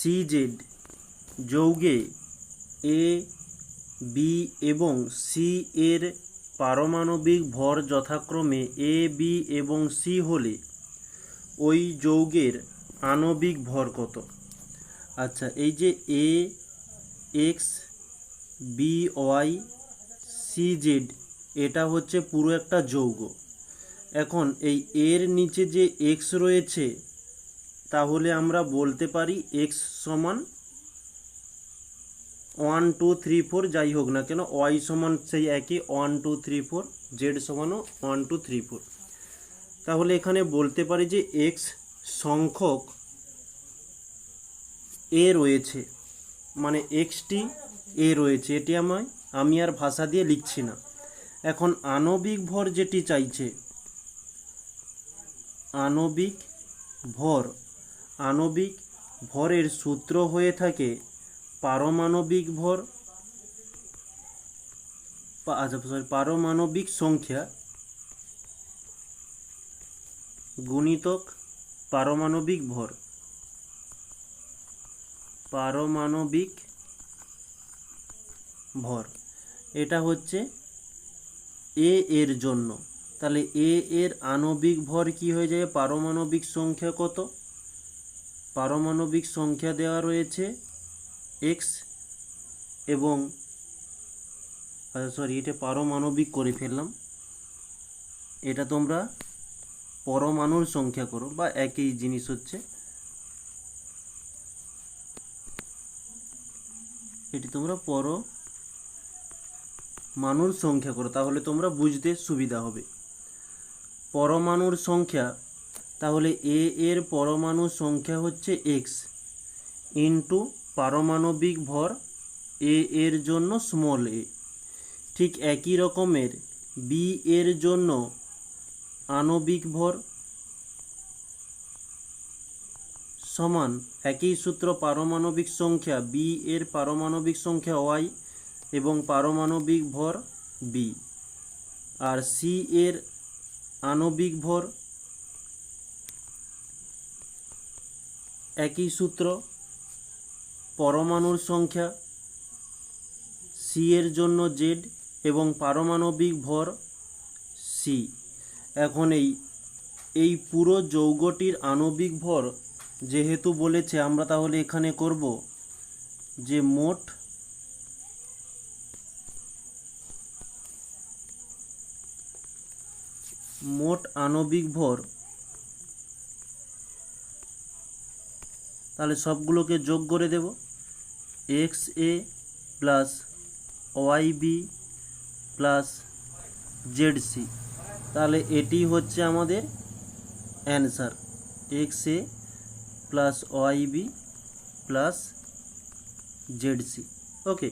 C Z যৌগে A B এবং C এর পারমাণবিক ভর যথাক্রমে এ বি এবং সি হলে ওই যৌগের আণবিক ভর কত? আচ্ছা এই যে A X B Y C Z এটা হচ্ছে পুরো একটা যৌগ। এখন এই এর নিচে যে এক্স রয়েছে তাহলে আমরা বলতে পারি এক্স সমান ওয়ান টু থ্রি ফোর যাই হোক না কেন ওয়াই সমান সেই একই one two three four Z সমানও one two three four তাহলে এখানে বলতে পারি যে এক্স সংখ্যক এ রয়েছে মানে এক্সটি এ রয়েছে, এটি আমায়, আমি আর ভাষা দিয়ে লিখছি না। এখন আণবিক ভর যেটি চাইছে, আণবিক ভর আণবিক ভরের সূত্র হয়ে থাকে পারমাণবিক ভর। পা- আচ্ছা সরি পারমাণবিক সংখ্যা গুণিতক পারমাণবিক ভর। পারমাণবিক ভর। এটা হচ্ছে এ এর জন্য। তাহলে এ এর আণবিক ভর কি হয়ে যায় পারমাণবিক সংখ্যা কত? পারমাণবিক সংখ্যা দেওয়া রয়েছে এক্স এবং সরি এটা পারমাণবিক করে ফেললাম। এটা তোমরা পরমাণুর সংখ্যা করো, বা একই জিনিস হচ্ছে। এটি তোমরা পর মানুর সংখ্যা করো, তাহলে তোমরা বুঝতে সুবিধা হবে। পরমাণুর সংখ্যা তাহলে এ এর পরমাণু সংখ্যা হচ্ছে এক্স ইন্টু পারমাণবিক ভর এ এর জন্য স্মল এ ঠিক একই রকমের বি এর জন্য আণবিক ভর সমান একই সূত্র পারমাণবিক সংখ্যা বি এর পারমাণবিক সংখ্যা ওয়াই এবং পারমাণবিক ভর বি আর সি এর আণবিক ভর একই সূত্র, পরমাণুর সংখ্যা সি এর জন্য জেড এবং পারমাণবিক ভর সি এখন এই এই পুরো যৌগটির আণবিক ভর যেহেতু বলেছে, আমরা তাহলে এখানে করব যে মোট মোট আণবিক ভর তাহলে সবগুলোকে যোগ করে দেব। X A plus Y B plus Z C তাহলে এটি হচ্ছে আমাদের answer X A plus Y B plus Z C okay